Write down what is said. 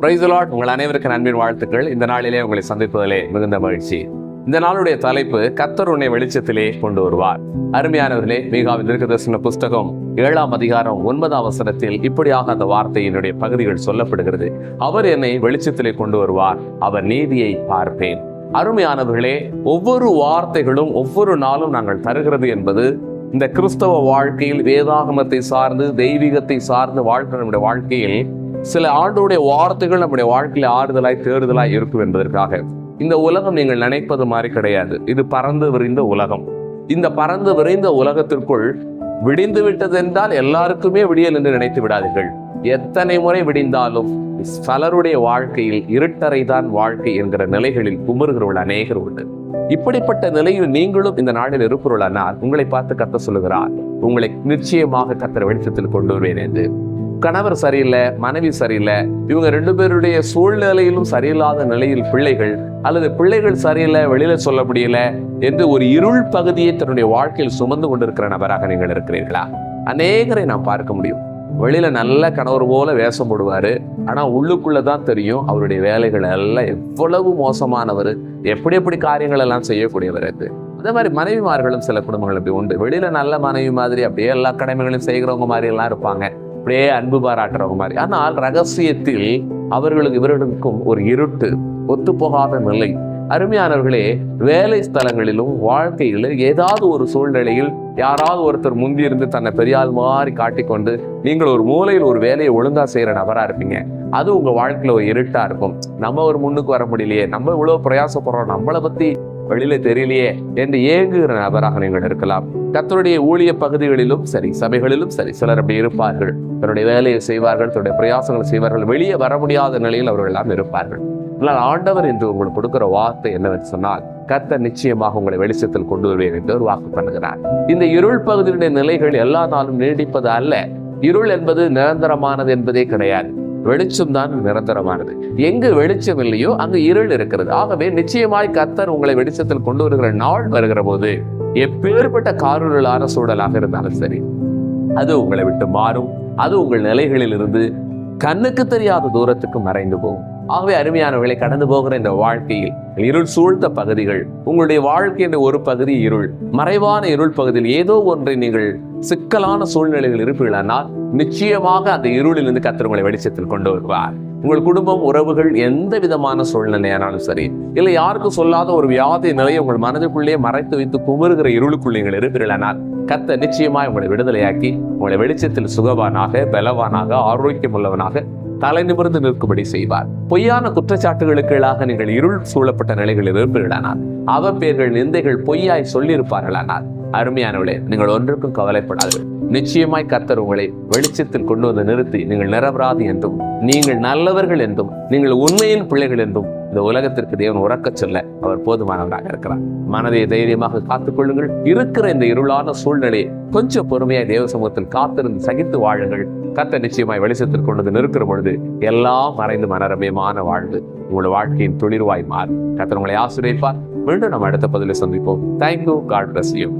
பிரைசலாட் உங்கள் அனைவருக்கும் நண்பின் வாழ்த்துக்கள். இந்த நாளிலே உங்களை சந்திப்பதிலே மிகுந்த மகிழ்ச்சி. இந்த நாளுடைய தலைப்பு கத்தர் உன்னை வெளிச்சத்திலே கொண்டு வருவார். அருமையானவர்களே மீகாவின் தீர்க்கதரிசன புஸ்தகம் ஏழாம் அதிகாரம் ஒன்பதாம் வசனத்தில் இப்படியாக அந்த வார்த்தையினுடைய பகுதிகள் சொல்லப்படுகிறது. அவர் என்னை வெளிச்சத்திலே கொண்டு வருவார் அவர் நீதியை பார்ப்பேன். அருமையானவர்களே ஒவ்வொரு வார்த்தைகளும் ஒவ்வொரு நாளும் நாங்கள் தருகிறது என்பது இந்த கிறிஸ்தவ வாழ்க்கையில் வேதாகமத்தை சார்ந்து தெய்வீகத்தை சார்ந்து வாழ்கிற நம்முடைய வாழ்க்கையில் சில ஆண்டோடைய வார்த்தைகள் நம்முடைய வாழ்க்கையில் ஆறுதலாய் தேறுதலாய் இருக்கும் என்பதற்காக. இந்த உலகம் நீங்கள் நினைப்பது மாதிரி கிடையாது. இது பறந்து விரிந்த உலகம். இந்த பறந்து விரிந்த உலகத்திற்குள் விடிந்து விட்டது என்றால் எல்லாருக்குமே விடியல் என்று நினைத்து விடாதீர்கள். எத்தனை முறை விடிந்தாலும் பலருடைய வாழ்க்கையில் இருட்டறை தான் வாழ்க்கை என்கிற நிலைகளில் குமுறுகிறவர்கள் அநேகர் உண்டு. இப்படிப்பட்ட நிலையில் நீங்களும் இந்த நாளில் இருப்பவர்களானால் உங்களை பார்த்து கத்த சொல்லுகிறார். உங்களை நிச்சயமாக கத்திர வெளிச்சத்தில் கொண்டு வருவேன் என்று. கணவர் சரியில்லை மனைவி சரியில்லை இவங்க ரெண்டு பேருடைய சூழ்நிலையிலும் சரியில்லாத நிலையில் பிள்ளைகள் அல்லது பிள்ளைகள் சரியில்லை வெளியில சொல்ல முடியல என்று ஒரு இருள் பகுதியை தன்னுடைய வாழ்க்கையில் சுமந்து கொண்டிருக்கிற நபராக நீங்கள் இருக்கிறீர்களா? அநேகரை நாம் பார்க்க முடியும். வெளியில நல்ல கணவர் போல வேஷம் போடுவாரு. ஆனா உள்ளுக்குள்ளதான் தெரியும் அவருடைய வேலைகள் எல்லாம் எவ்வளவு மோசமானவர் எப்படி எப்படி காரியங்கள் எல்லாம் செய்யக்கூடியவர் அது அதே மாதிரி மனைவிமார்களும் சில குடும்பங்கள் அப்படி உண்டு. வெளியில நல்ல மனைவி மாதிரி அப்படியே எல்லா கடமைகளையும் செய்கிறவங்க மாதிரி எல்லாம் இருப்பாங்க. அப்படியே அன்பு பாராட்டுறவங்க மாதிரி. ஆனால் ரகசியத்தில் அவர்களுக்கு இவர்களுக்கும் ஒரு இருட்டு ஒத்துப்போகாத நிலை. அருமையானவர்களே வேலை ஸ்தலங்களிலும் வாழ்க்கையிலும் ஏதாவது ஒரு சூழ்நிலையில் யாராவது ஒருத்தர் முந்தி இருந்து தன்னை பெரியால் மாதிரி காட்டிக்கொண்டு நீங்கள் ஒரு மூலையில் ஒரு வேலையை ஒழுங்கா செய்யற நபரா இருப்பீங்க. அது உங்க வாழ்க்கையில ஒரு இருட்டா இருக்கும். நம்ம ஒரு முன்னுக்கு வர முடியலையே நம்ம இவ்வளவு பிரயாசப்படுறோம் நம்மளை பத்தி வெளியில தெரியலையே என்று ஏங்குகிற நபராக நீங்கள் இருக்கலாம். கத்தருடைய ஊழிய பகுதிகளிலும் சரி சபைகளிலும் சரி சிலர் அப்படி இருப்பார்கள். தன்னுடைய வேலையை செய்வார்கள் தன்னுடைய பிரயாசங்களை செய்வார்கள் வெளியே வர முடியாத நிலையில் அவர்கள் எல்லாம் இருப்பார்கள். ஆனால் ஆண்டவர் என்று உங்களுக்கு கொடுக்கிற வார்த்தை என்னவென்று சொன்னால் கத்த நிச்சயமாக உங்களை வெளிச்சத்தில் கொண்டு வருவேன் என்று ஒரு வாக்கு பண்ணுகிறார். இந்த இருள் பகுதியுடைய நிலைகள் எல்லா நாளும் நீடிப்பது அல்ல. இருள் என்பது நிரந்தரமானது என்பதே கிடையாது. வெளிச்சம் தான் நிரந்தரமானது. எங்கு வெளிச்சம் இல்லையோ அங்கு இருள் இருக்கிறது. ஆகவே நிச்சயமாய் கர்த்தர் உங்களை வெளிச்சத்தில் கொண்டு வருகிற நாள் வருகிற போது எப்பேற்பட்ட காரூரலான சூழலாக இருந்தாலும் சரி அது உங்களை விட்டு மாறும். அது உங்கள் நிலைகளில் இருந்து கண்ணுக்கு தெரியாத தூரத்துக்கு மறைந்து போகும். ஆகவே அருமையானவர்களை கடந்து போகிற இந்த வாழ்க்கையில் இருள் சூழ்ந்த பகுதிகள் உங்களுடைய வாழ்க்கையின் ஒரு பகுதி இருள் மறைவான இருள் பகுதியில் ஏதோ ஒன்றை நீங்கள் சிக்கலான சூழ்நிலைகள் இருப்பீர்களானால் நிச்சயமாக அந்த இருளிலிருந்து கத்திர உங்களை வெளிச்சத்தில் கொண்டு வருவார். உங்கள் குடும்பம் உறவுகள் எந்த விதமான சூழ்நிலையானாலும் சரி இல்லை யாருக்கும் சொல்லாத ஒரு வியாதி நிலையை உங்கள் மனதுக்குள்ளே மறைத்து வைத்து குமருகிற இருளுக்குள் நீங்கள் இருப்பீர்களானால் கத்த நிச்சயமாய் உங்களை விடுதலையாக்கி உங்களை வெளிச்சத்தில் சுகவானாக பலவானாக ஆரோக்கியமுள்ளவனாக தலை நிமிர்ந்து நிற்கும்படி செய்வார். பொய்யான குற்றச்சாட்டுகளுக்கீழாக நீங்கள் இருள் சூழப்பட்ட நிலைகளில் இருப்பீர்களானால் அவ பேர்கள் நிந்தைகள் பொய்யாய் சொல்லியிருப்பார்களானால் அருமையானவளே நீங்கள் ஒன்றுக்கும் கவலைப்படாது. நிச்சயமாய் கத்தர் உங்களை வெளிச்சத்தில் கொண்டு வந்து நிறுத்தி நீங்கள் நிரபராதி என்றும் நீங்கள் நல்லவர்கள் என்றும் நீங்கள் உண்மையின் பிள்ளைகள் என்றும் இந்த உலகத்திற்கு தேவன் உறக்க சொல்ல அவர் போதுமானவராக இருக்கிறார். மனதை தைரியமாக காத்துக்கொள்ளுங்கள் இருக்கிற இந்த இருளான சூழ்நிலையை கொஞ்சம் பொறுமையாய் தேவ சமூகத்தில் காத்திருந்து சகித்து வாழுங்கள். கத்த நிச்சயமாய் வெளிச்சத்தில் கொண்டு வந்து நிற்கிற பொழுது எல்லாம் மறைந்து மனரமியமான வாழ்வு உங்களோட வாழ்க்கையின் துளிர்வாய் மாறும். கத்தர் உங்களை ஆசிரியப்பார் மீண்டும் நம்ம அடுத்த பதிலை சந்திப்போம். Thank you God bless you